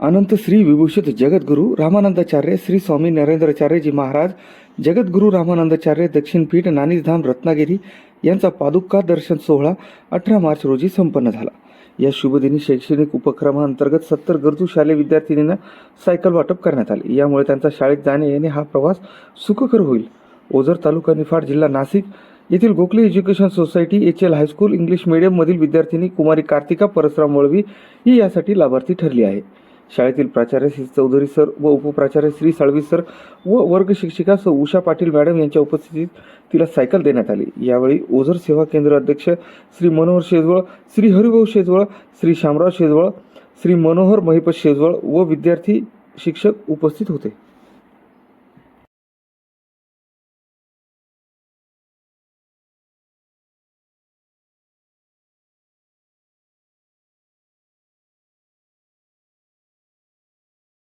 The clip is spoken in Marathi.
अनंत श्री विभूषित जगद्गुरू रामानंदाचार्य श्री स्वामी नरेंद्राचार्यजी महाराज जगद्गुरू रामानंदाचार्य दक्षिणपीठ नाणीधाम रत्नागिरी यांचा पादुका दर्शन सोहळा अठरा मार्च रोजी संपन्न झाला. या शुभदिनी शैक्षणिक उपक्रमाअंतर्गत सत्तर गरजू शालेय विद्यार्थिनींना सायकल वाटप करण्यात आले. यामुळे त्यांचा शाळेत जाणे येणे हा प्रवास सुखकर होईल. ओझर तालुका निफाड जिल्हा नाशिक येथील Gokhale education society H L high school English मीडियममधील विद्यार्थिनी कुमारी कार्तिका परसराम वळवी ही यासाठी लाभार्थी ठरली आहे. शाळेतील प्राचार्य श्री चौधरी सर व उपप्राचार्य श्री साळवी सर व वर्ग शिक्षिका सौ उषा पाटील मॅडम यांच्या उपस्थितीत तिला सायकल देण्यात आली. यावेळी ओझर सेवा केंद्र अध्यक्ष श्री मनोहर शेजवळ श्री हरिभाऊ शेजवळ श्री शामराव शेजवळ श्री मनोहर महिपत शेजवळ व विद्यार्थी शिक्षक उपस्थित होते.